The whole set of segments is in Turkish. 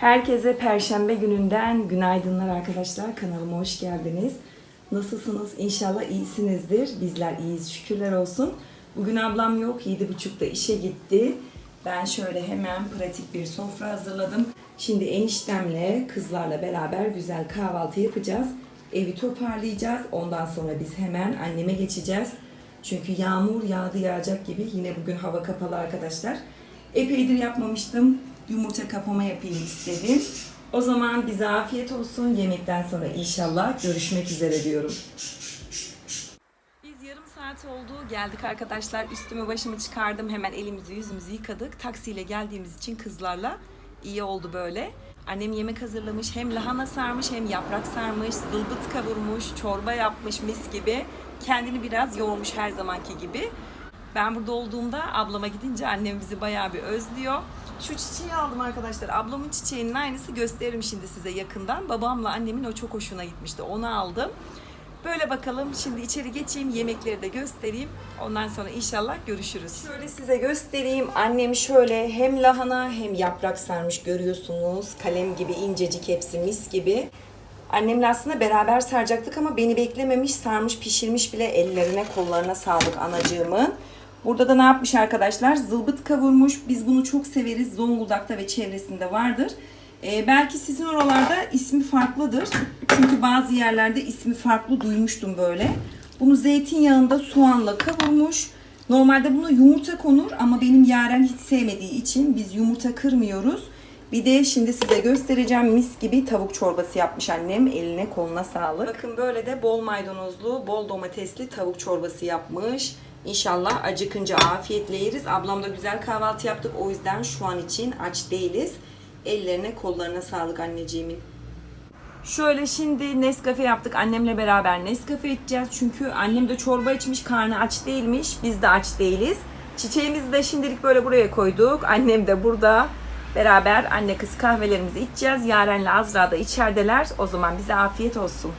Herkese Perşembe gününden günaydınlar arkadaşlar. Kanalıma hoş geldiniz. Nasılsınız? İnşallah iyisinizdir. Bizler iyiyiz şükürler olsun. Bugün ablam yok. 7.30'da işe gitti. Ben şöyle hemen pratik bir sofra hazırladım. Şimdi eniştemle kızlarla beraber güzel kahvaltı yapacağız. Evi toparlayacağız. Ondan sonra biz hemen anneme geçeceğiz. Çünkü yağmur yağdı yağacak gibi. Yine bugün hava kapalı arkadaşlar. Epeydir yapmamıştım. Yumurta kapama yapayım istedim. O zaman bize afiyet olsun. Yemekten sonra inşallah görüşmek üzere diyorum. Saat oldu. Geldik arkadaşlar. Üstümü başımı çıkardım. Hemen elimizi yüzümüzü yıkadık. Taksiyle geldiğimiz için kızlarla iyi oldu böyle. Annem yemek hazırlamış. Hem lahana sarmış hem yaprak sarmış. Zılbıt kavurmuş. Çorba yapmış mis gibi. Kendini biraz yoğurmuş her zamanki gibi. Ben burada olduğumda ablama gidince annem bizi bayağı bir özlüyor. Şu çiçeği aldım arkadaşlar. Ablamın çiçeğinin aynısı gösteririm şimdi size yakından. Babamla annemin o çok hoşuna gitmişti. Onu aldım. Böyle bakalım. Şimdi içeri geçeyim. Yemekleri de göstereyim. Ondan sonra inşallah görüşürüz. Şöyle size göstereyim. Annem şöyle hem lahana hem yaprak sarmış görüyorsunuz. Kalem gibi incecik hepsi mis gibi. Annemle aslında beraber saracaktık ama beni beklememiş, sarmış, pişirmiş bile ellerine, kollarına sağlık anacığımın. Burada da ne yapmış arkadaşlar? Zılbıt kavurmuş. Biz bunu çok severiz. Zonguldak'ta ve çevresinde vardır. Ee, belki sizin oralarda ismi farklıdır. Çünkü bazı yerlerde ismi farklı duymuştum böyle. Bunu zeytinyağında soğanla kavurmuş. Normalde buna yumurta konur ama benim Yaren hiç sevmediği için biz yumurta kırmıyoruz. Bir de şimdi size göstereceğim mis gibi tavuk çorbası yapmış annem. Eline koluna sağlık. Bakın böyle de bol maydanozlu, bol domatesli tavuk çorbası yapmış. İnşallah acıkınca afiyetle yeriz. Ablam da güzel kahvaltı yaptık. O yüzden şu an için aç değiliz. Ellerine kollarına sağlık anneciğimin. Şöyle şimdi Nescafe yaptık. Annemle beraber Nescafe içeceğiz. Çünkü annem de çorba içmiş. Karnı aç değilmiş. Biz de aç değiliz. Çiçeğimizi de şimdilik böyle buraya koyduk. Annem de burada. Beraber anne kız kahvelerimizi içeceğiz. Yaren'le Azra da içerideler. O zaman bize afiyet olsun.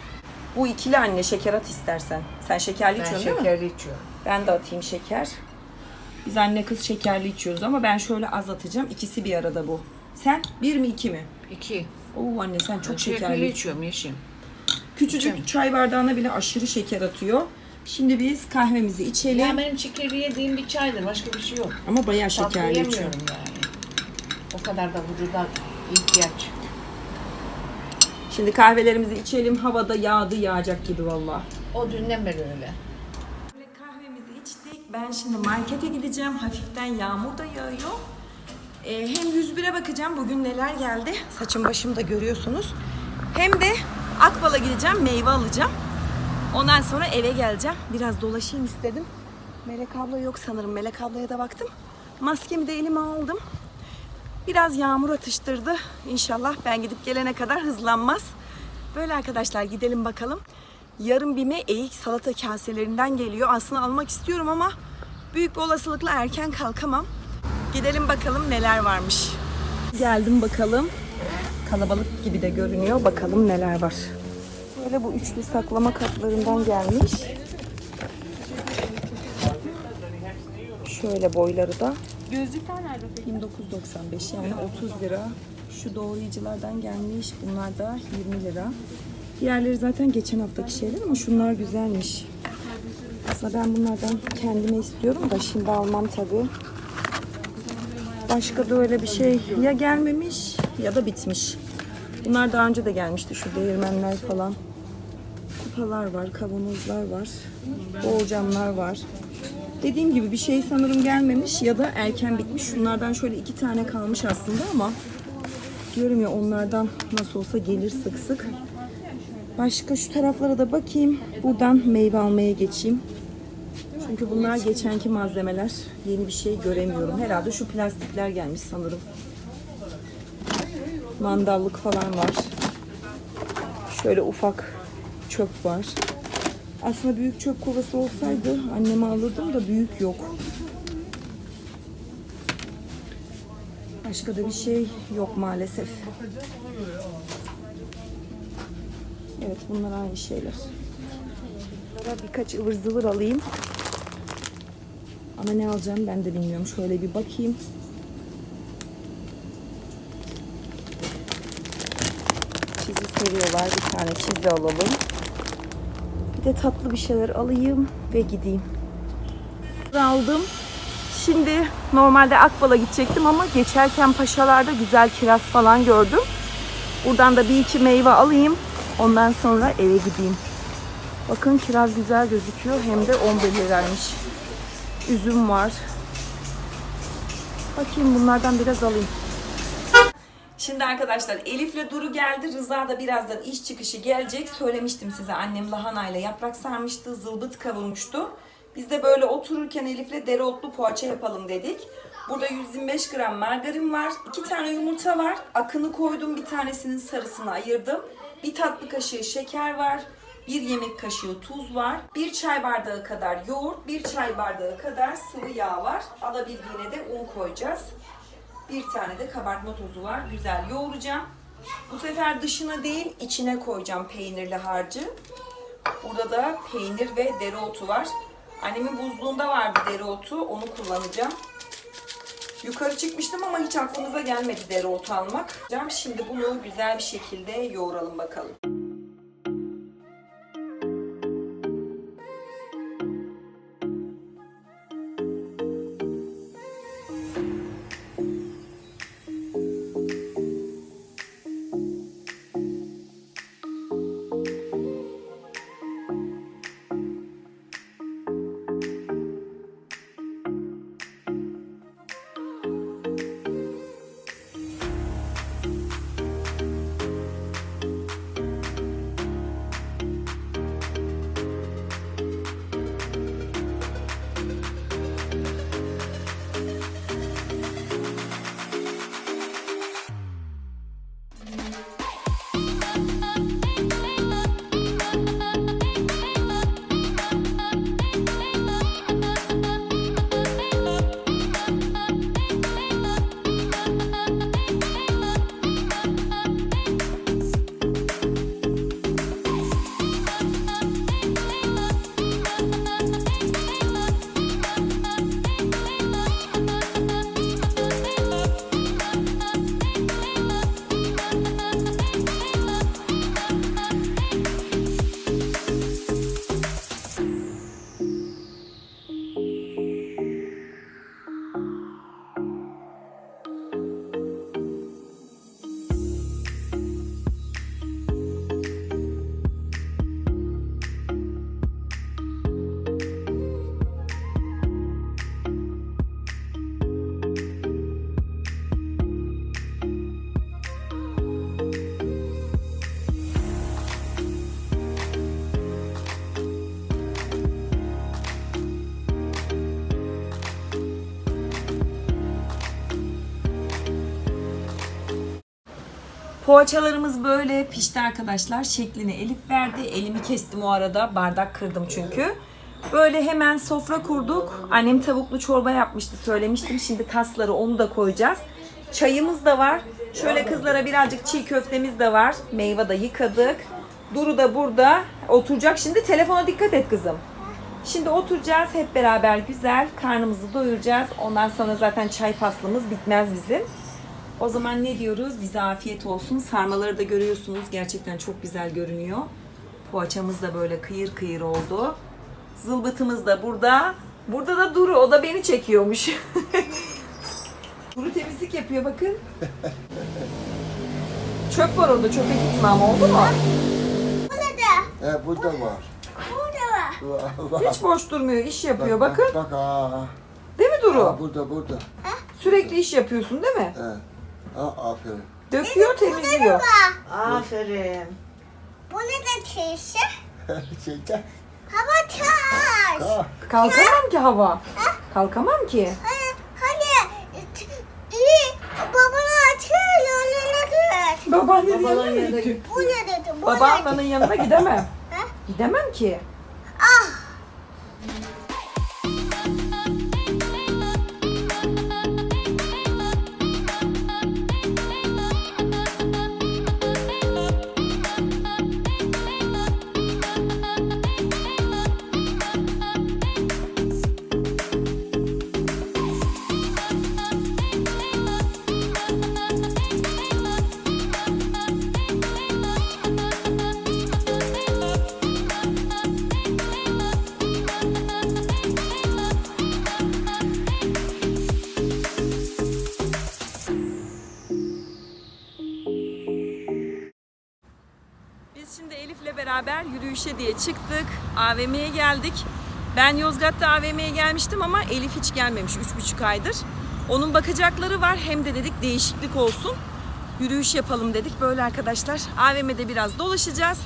Bu ikili anne şeker at istersen. Sen şekerli Ben içiyorsun değil mi? şekerli içiyorum. Ben de atayım şeker. Biz anne kız şekerli içiyoruz ama ben şöyle az atacağım. İkisi bir arada bu. Sen bir mi iki mi? İki. Oo anne sen çok Şekerli şekerli. içiyorum yeşim. Küçücük çay bardağına bile aşırı şeker atıyor. Şimdi biz kahvemizi içelim. Ya benim şekerli yediğim bir çaydır. Başka bir şey yok. Ama bayağı Tatlı şekerli içiyor. yemiyorum yani. O kadar da vücuda ihtiyaç. Şimdi kahvelerimizi içelim. Havada yağdı yağacak gibi valla. O dünden beri öyle. Ben şimdi markete gideceğim. Hafiften yağmur da yağıyor. Ee, hem 101'e bakacağım. Bugün neler geldi. Saçım başım da görüyorsunuz. Hem de Akbal'a gideceğim. Meyve alacağım. Ondan sonra eve geleceğim. Biraz dolaşayım istedim. Melek abla yok sanırım. Melek ablaya da baktım. Maskemi de elime aldım. Biraz yağmur atıştırdı. İnşallah ben gidip gelene kadar hızlanmaz. Böyle arkadaşlar gidelim bakalım. Yarın bime eğik salata kaselerinden geliyor. Aslında almak istiyorum ama büyük bir olasılıkla erken kalkamam. Gidelim bakalım neler varmış. Geldim bakalım. Kalabalık gibi de görünüyor. Bakalım neler var. Böyle bu üçlü saklama kaplarından gelmiş. Şöyle boyları da. Gözlükler nerede peki? 29.95 yani 30 lira. Şu doğrayıcılardan gelmiş. Bunlar da 20 lira. Diğerleri zaten geçen haftaki şeyler ama şunlar güzelmiş. Aslında ben bunlardan kendime istiyorum da şimdi almam tabii. Başka da öyle bir şey ya gelmemiş ya da bitmiş. Bunlar daha önce de gelmişti şu değirmenler falan. Kupalar var, kavanozlar var. Borcamlar var. Dediğim gibi bir şey sanırım gelmemiş ya da erken bitmiş. Şunlardan şöyle iki tane kalmış aslında ama diyorum ya onlardan nasıl olsa gelir sık sık. Başka şu taraflara da bakayım. Buradan meyve almaya geçeyim. Çünkü bunlar geçenki malzemeler. Yeni bir şey göremiyorum. Herhalde şu plastikler gelmiş sanırım. Mandallık falan var. Şöyle ufak çöp var. Aslında büyük çöp kovası olsaydı anneme alırdım da büyük yok. Başka da bir şey yok maalesef. Evet bunlar aynı şeyler. Bunlara birkaç ıvır zıvır alayım. Ama ne alacağım ben de bilmiyorum. Şöyle bir bakayım. veriyorlar. Bir tane çizgi alalım. Bir de tatlı bir şeyler alayım ve gideyim. Aldım. Şimdi normalde Akbal'a gidecektim ama geçerken paşalarda güzel kiraz falan gördüm. Buradan da bir iki meyve alayım. Ondan sonra eve gideyim. Bakın kiraz güzel gözüküyor. Hem de 11 liraymış. Üzüm var. Bakayım bunlardan biraz alayım. Şimdi arkadaşlar Elif'le Duru geldi. Rıza da birazdan iş çıkışı gelecek. Söylemiştim size annem lahanayla yaprak sarmıştı. Zılbıt kavurmuştu. Biz de böyle otururken Elif'le dereotlu poğaça yapalım dedik. Burada 125 gram margarin var. 2 tane yumurta var. Akını koydum. Bir tanesinin sarısını ayırdım. Bir tatlı kaşığı şeker var. Bir yemek kaşığı tuz var. Bir çay bardağı kadar yoğurt. Bir çay bardağı kadar sıvı yağ var. Alabildiğine de un koyacağız. Bir tane de kabartma tozu var. Güzel yoğuracağım. Bu sefer dışına değil içine koyacağım peynirli harcı. Burada da peynir ve dereotu var. Annemin buzluğunda vardı dereotu. Onu kullanacağım. Yukarı çıkmıştım ama hiç aklımıza gelmedi dereotu almak. Şimdi bunu güzel bir şekilde yoğuralım bakalım. Poğaçalarımız böyle pişti arkadaşlar. Şeklini Elif verdi. Elimi kestim o arada. Bardak kırdım çünkü. Böyle hemen sofra kurduk. Annem tavuklu çorba yapmıştı söylemiştim. Şimdi tasları onu da koyacağız. Çayımız da var. Şöyle kızlara birazcık çiğ köftemiz de var. Meyve de yıkadık. Duru da burada oturacak. Şimdi telefona dikkat et kızım. Şimdi oturacağız hep beraber güzel. Karnımızı doyuracağız. Ondan sonra zaten çay faslımız bitmez bizim. O zaman ne diyoruz? Bize afiyet olsun. Sarmaları da görüyorsunuz. Gerçekten çok güzel görünüyor. Poğaçamız da böyle kıyır kıyır oldu. Zılbıtımız da burada. Burada da Duru. O da beni çekiyormuş. Duru temizlik yapıyor bakın. Çöp var orada. Çöpe gitme ama oldu mu? He burada var. Burada var. Hiç boş durmuyor. iş yapıyor. Bakın. Bak, bak aa. Değil mi Duru? Aa, burada burada. Sürekli iş yapıyorsun değil mi? He. Aa, aferin. Döküyor, temizliyor. Aferin. Bu ne de çeşi? Şeyden. Hava taş. Aa, Kalkamam ki hava. Kalkamam ki. Hani, t- iyi babana açıyor önüne gör. Babaannenin Babanın yanına yanına gitti? Bu ne dedi? Bu Babaannenin yanına gidemem. Ha? Gidemem ki. Beraber yürüyüşe diye çıktık. AVM'ye geldik. Ben Yozgat'ta AVM'ye gelmiştim ama Elif hiç gelmemiş 3,5 aydır. Onun bakacakları var hem de dedik değişiklik olsun. Yürüyüş yapalım dedik böyle arkadaşlar. AVM'de biraz dolaşacağız.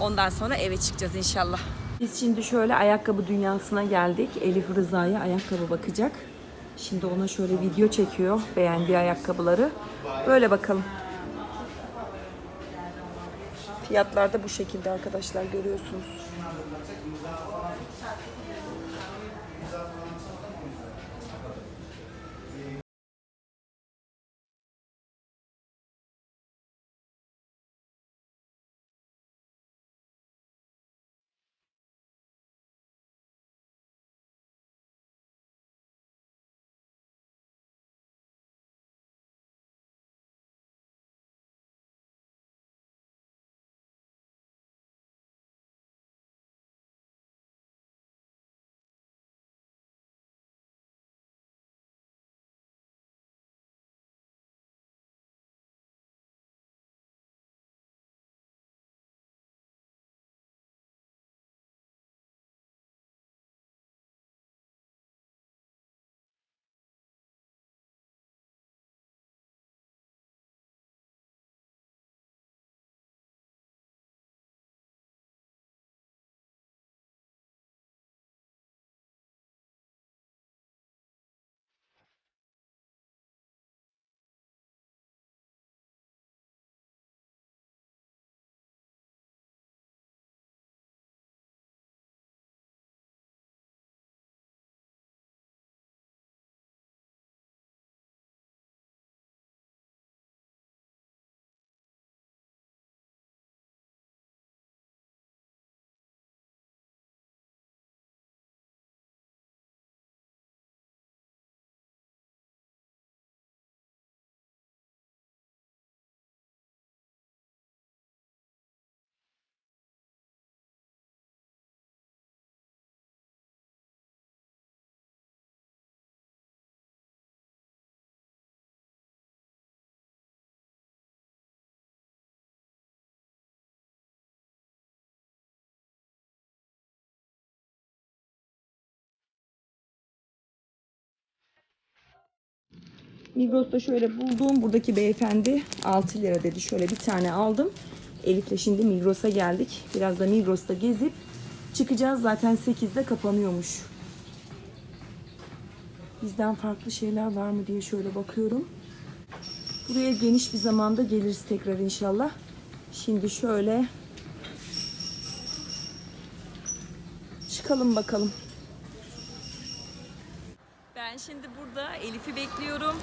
Ondan sonra eve çıkacağız inşallah. Biz şimdi şöyle ayakkabı dünyasına geldik. Elif Rıza'ya ayakkabı bakacak. Şimdi ona şöyle video çekiyor beğendiği ayakkabıları. Böyle bakalım. Fiyatlar da bu şekilde arkadaşlar görüyorsunuz. Migros'ta şöyle buldum. Buradaki beyefendi 6 lira dedi. Şöyle bir tane aldım. Elif'le şimdi Migros'a geldik. Biraz da Migros'ta gezip çıkacağız. Zaten 8'de kapanıyormuş. Bizden farklı şeyler var mı diye şöyle bakıyorum. Buraya geniş bir zamanda geliriz tekrar inşallah. Şimdi şöyle çıkalım bakalım. Ben şimdi burada Elif'i bekliyorum.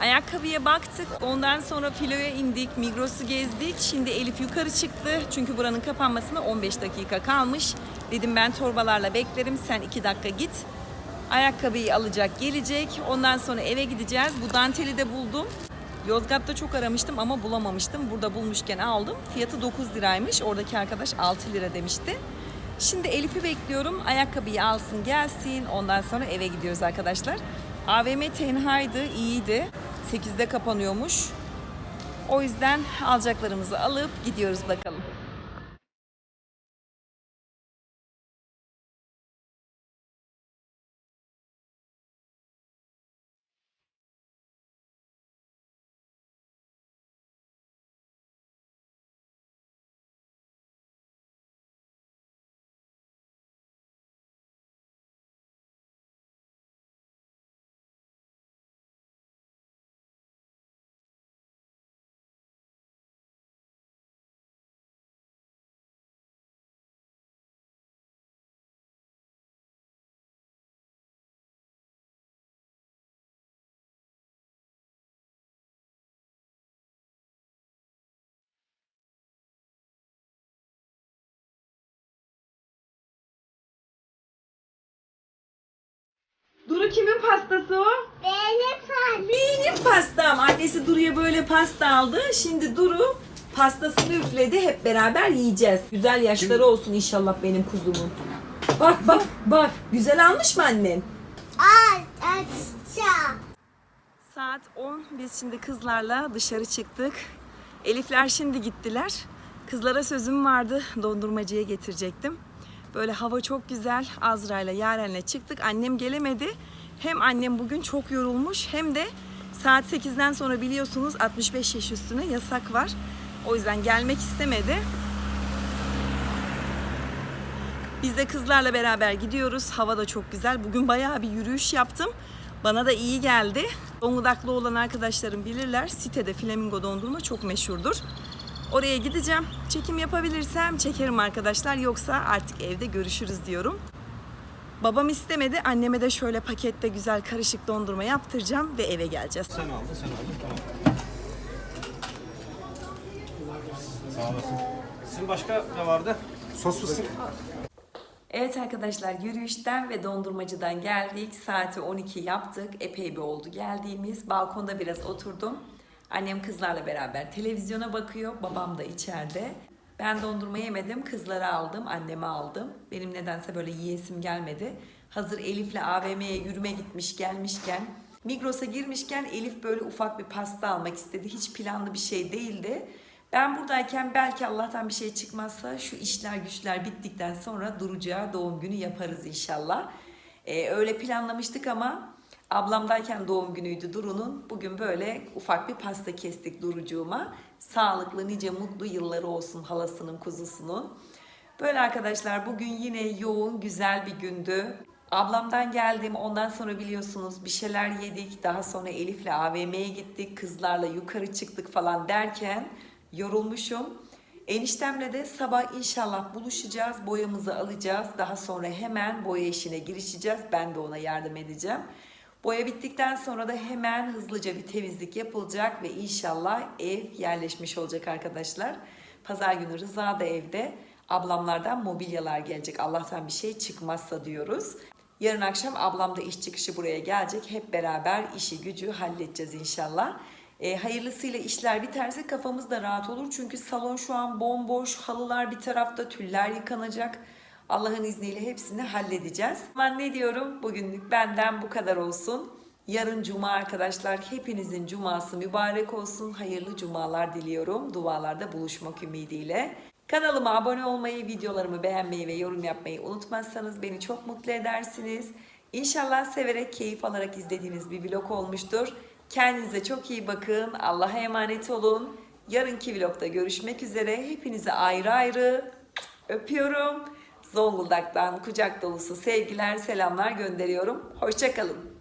Ayakkabıya baktık. Ondan sonra filoya indik. Migros'u gezdik. Şimdi Elif yukarı çıktı. Çünkü buranın kapanmasına 15 dakika kalmış. Dedim ben torbalarla beklerim. Sen 2 dakika git. Ayakkabıyı alacak gelecek. Ondan sonra eve gideceğiz. Bu danteli de buldum. Yozgat'ta çok aramıştım ama bulamamıştım. Burada bulmuşken aldım. Fiyatı 9 liraymış. Oradaki arkadaş 6 lira demişti. Şimdi Elif'i bekliyorum. Ayakkabıyı alsın gelsin. Ondan sonra eve gidiyoruz arkadaşlar. AVM tenhaydı, iyiydi. 8'de kapanıyormuş. O yüzden alacaklarımızı alıp gidiyoruz bakalım. Kimin pastası o? Benim sen. Benim pastam. Annesi Duru'ya böyle pasta aldı. Şimdi Duru pastasını üfledi. Hep beraber yiyeceğiz. Güzel yaşları olsun inşallah benim kuzumun. Bak bak bak. Güzel almış mı annen? Al, açacağım. Saat 10. Biz şimdi kızlarla dışarı çıktık. Elifler şimdi gittiler. Kızlara sözüm vardı. Dondurmacıya getirecektim. Böyle hava çok güzel. Azra ile Yaren'le çıktık. Annem gelemedi. Hem annem bugün çok yorulmuş hem de saat 8'den sonra biliyorsunuz 65 yaş üstüne yasak var. O yüzden gelmek istemedi. Biz de kızlarla beraber gidiyoruz. Hava da çok güzel. Bugün bayağı bir yürüyüş yaptım. Bana da iyi geldi. Zonguldaklı olan arkadaşlarım bilirler. Sitede flamingo dondurma çok meşhurdur. Oraya gideceğim. Çekim yapabilirsem çekerim arkadaşlar. Yoksa artık evde görüşürüz diyorum. Babam istemedi. Anneme de şöyle pakette güzel karışık dondurma yaptıracağım ve eve geleceğiz. Sen aldın, sen aldın. Tamam. Sağ olasın. Sizin başka ne vardı? Sos fıstık. Evet arkadaşlar yürüyüşten ve dondurmacıdan geldik. Saati 12 yaptık. Epey bir oldu geldiğimiz. Balkonda biraz oturdum. Annem kızlarla beraber televizyona bakıyor. Babam da içeride. Ben dondurma yemedim. Kızlara aldım. Anneme aldım. Benim nedense böyle yiyesim gelmedi. Hazır Elif'le AVM'ye yürüme gitmiş gelmişken Migros'a girmişken Elif böyle ufak bir pasta almak istedi. Hiç planlı bir şey değildi. Ben buradayken belki Allah'tan bir şey çıkmazsa şu işler güçler bittikten sonra Durucuğa doğum günü yaparız inşallah. Ee, öyle planlamıştık ama ablamdayken doğum günüydü Duru'nun. Bugün böyle ufak bir pasta kestik Durucuğuma. Sağlıklı nice mutlu yılları olsun halasının kuzusunun. Böyle arkadaşlar bugün yine yoğun güzel bir gündü. Ablamdan geldim ondan sonra biliyorsunuz bir şeyler yedik. Daha sonra Elif'le AVM'ye gittik. Kızlarla yukarı çıktık falan derken yorulmuşum. Eniştemle de sabah inşallah buluşacağız. Boyamızı alacağız. Daha sonra hemen boya işine girişeceğiz. Ben de ona yardım edeceğim. Boya bittikten sonra da hemen hızlıca bir temizlik yapılacak ve inşallah ev yerleşmiş olacak arkadaşlar. Pazar günü Rıza da evde. Ablamlardan mobilyalar gelecek. Allah'tan bir şey çıkmazsa diyoruz. Yarın akşam ablam da iş çıkışı buraya gelecek. Hep beraber işi gücü halledeceğiz inşallah. E, hayırlısıyla işler biterse kafamız da rahat olur. Çünkü salon şu an bomboş. Halılar bir tarafta, tüller yıkanacak. Allah'ın izniyle hepsini halledeceğiz. Ben ne diyorum? Bugünlük benden bu kadar olsun. Yarın cuma arkadaşlar. Hepinizin cuması mübarek olsun. Hayırlı cumalar diliyorum. Dualarda buluşmak ümidiyle. Kanalıma abone olmayı, videolarımı beğenmeyi ve yorum yapmayı unutmazsanız beni çok mutlu edersiniz. İnşallah severek, keyif alarak izlediğiniz bir vlog olmuştur. Kendinize çok iyi bakın. Allah'a emanet olun. Yarınki vlogda görüşmek üzere. Hepinize ayrı ayrı öpüyorum. Zonguldak'tan kucak dolusu sevgiler, selamlar gönderiyorum. Hoşçakalın.